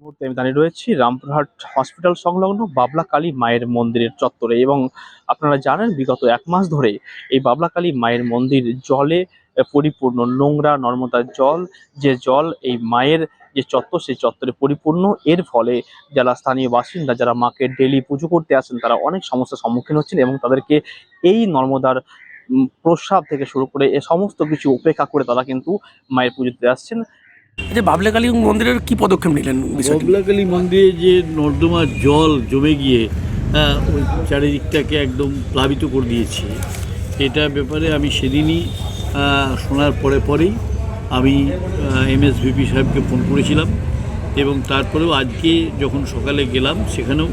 মুহূর্তে আমি দাঁড়িয়ে রয়েছি রামপুরহাট হসপিটাল সংলগ্ন বাবলা কালী মায়ের মন্দিরের চত্বরে এবং আপনারা জানেন, বিগত এক মাস ধরে এই বাবলা কালী মায়ের মন্দির জলে পরিপূর্ণ, নোংরা, নর্মদার জল, যে জল এই মায়ের যে চত্বর, সেই চত্বরে পরিপূর্ণ। এর ফলে যারা স্থানীয় বাসিন্দা, যারা মাকে ডেলি পুজো করতে আসেন, তারা অনেক সমস্যার সম্মুখীন হচ্ছেন এবং তাদেরকে এই নর্মদার প্রস্রাব থেকে শুরু করে এ সমস্ত কিছু উপেক্ষা করে তারা কিন্তু মায়ের পুজো দিতে আসছেন। আচ্ছা বাবলা কালী মন্দিরের কি পদক্ষেপ নিলেন ববলাকালী মন্দিরে যে নর্দমার জল জমে গিয়ে আহ, ওই চারিদিকটাকে একদম প্লাবিত করে দিয়েছে এটা ব্যাপারে আমি সেদিনই শোনার পরে পরেই আমি এম এস এমএসভিপি সাহেবকে ফোন করেছিলাম এবং তারপরেও আজকে যখন সকালে গেলাম সেখানেও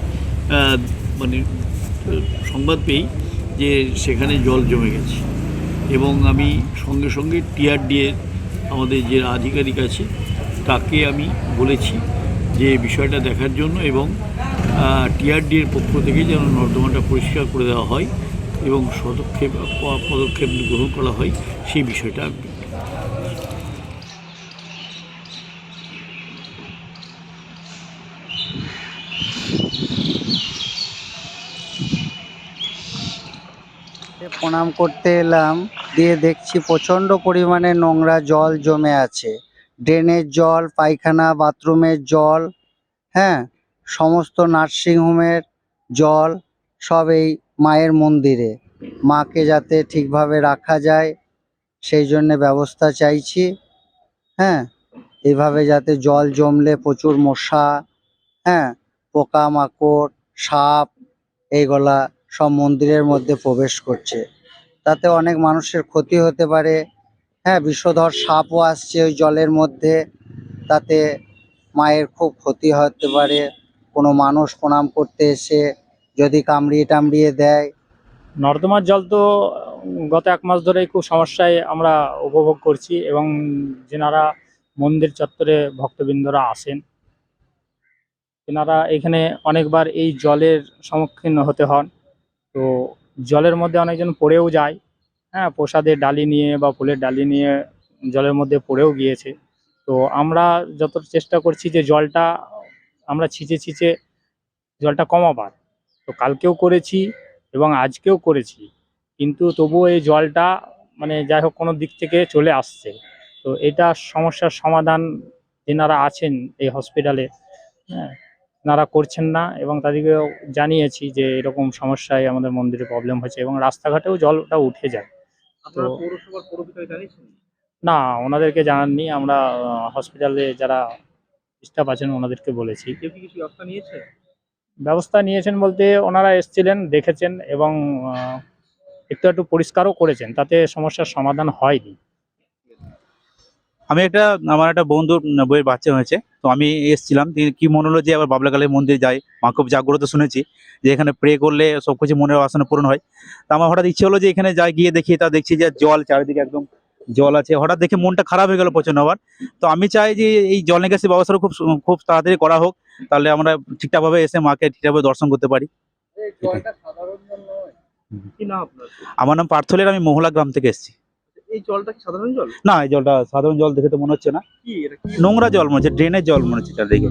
মানে সংবাদ পেয়েই যে সেখানে জল জমে গেছে। এবং আমি সঙ্গে সঙ্গে টিআরডিএর আমাদের যে আধিকারিক আছে, তাকে আমি বলেছি যে বিষয়টা দেখার জন্য এবং টিআরডির পক্ষ থেকে যেন নর্দমাটা পরিষ্কার করে দেওয়া হয় এবং সদক্ষেপ, পদক্ষেপ গ্রহণ করা হয়, সেই বিষয়টা প্রণাম করতে এলাম। দিয়ে দেখছি প্রচণ্ড পরিমাণে নোংরা জল জমে আছে। ড্রেনের জল, পায়খানা, বাথরুমের জল হ্যাঁ সমস্ত নার্সিংহোমের জল, সব এই মায়ের মন্দিরে। মাকে যাতে ঠিকভাবে রাখা যায়, সেই জন্য ব্যবস্থা চাইছি। হ্যাঁ এভাবে যাতে জল জমলে প্রচুর মশা হ্যাঁ পোকামাকড়, সাপ, এইগুলা সব মন্দিরের মধ্যে প্রবেশ করছে। তাতে অনেক মানুষের ক্ষতি হতে পারে। হ্যাঁ বিষধর সাপও আসছে ওই জলের মধ্যে। তাতে মায়ের খুব ক্ষতি হতে পারে। কোনো মানুষ প্রণাম করতে এসে যদি কামড়িয়ে টামড়িয়ে দেয়। নর্দমার জল তো গত এক মাস ধরেই খুব সমস্যায় আমরা উপভোগ করছি এবং যেনারা মন্দির চত্বরে ভক্তবৃন্দরা আসেন তেনারা এখানে অনেকবার এই জলের সম্মুখীন হতে হন। তো জলের মধ্যে অনেকজন পড়েও যায়। হ্যাঁ প্রসাদের ডালি নিয়ে বা ফুলের ডালি নিয়ে জলের মধ্যে পড়েও গিয়েছে। তো আমরা যত চেষ্টা করছি যে জলটা, আমরা ছিঁচে ছিঁচে জলটা কমাবার। তো কালকেও করেছি এবং আজকেও করেছি। কিন্তু তবুও এই জলটা মানে যাই হোক কোনো দিক থেকে চলে আসছে। তো এটা সমস্যার সমাধান যেনারা আছেন এই হসপিটালে হ্যাঁ তারা করছেন না এবং তাদেরকেও জানিয়েছি যে এরকম সমস্যায় আমাদের মন্দিরে প্রবলেম হয়েছে এবং রাস্তাঘাটেও জলটা উঠে যায়। তো- না ওনাদেরকে জানাননি। আমরা হসপিটালে যারা স্টাফ আছেন ওনাদেরকে বলেছি। ব্যবস্থা নিয়েছেন বলতে ওনারা এসেছিলেন দেখেছেন এবং একটু একটু পরিষ্কারও করেছেন। তাতে সমস্যার সমাধান হয়নি। আমি একটা আমার একটা বন্ধুর বইয়ের বাচ্চা হয়েছে তো আমি এসেছিলাম তিনি কি মনে হলো যে আবার বাবলাকালের মন্দির যাই? মা খুব জাগ্রত শুনেছি যে এখানে প্রে করলে সব কিছু মনের বাসনা পূরণ হয়। তা আমার হঠাৎ ইচ্ছে হলো যে এখানে যাই গিয়ে দেখি তা দেখছি যে জল চারিদিকে একদম জল আছে। হঠাৎ দেখে মনটা খারাপ হয়ে গেল প্রচণ্ড আবার। তো আমি চাই যে এই জল নিকাশি ব্যবস্থাটা খুব খুব তাড়াতাড়ি করা হোক তাহলে আমরা ঠিকঠাকভাবে এসে মাকে ঠিকঠাকভাবে দর্শন করতে পারি। আমার নাম পার্থলের আমি মহলা গ্রাম থেকে এসেছি। এই জলটা কি সাধারণ জল? না এই জলটা সাধারণ জল দেখে তো মনে হচ্ছে না। এটা নোংরা জল মনে হচ্ছে ড্রেনের জল মনে হচ্ছে চারদিকে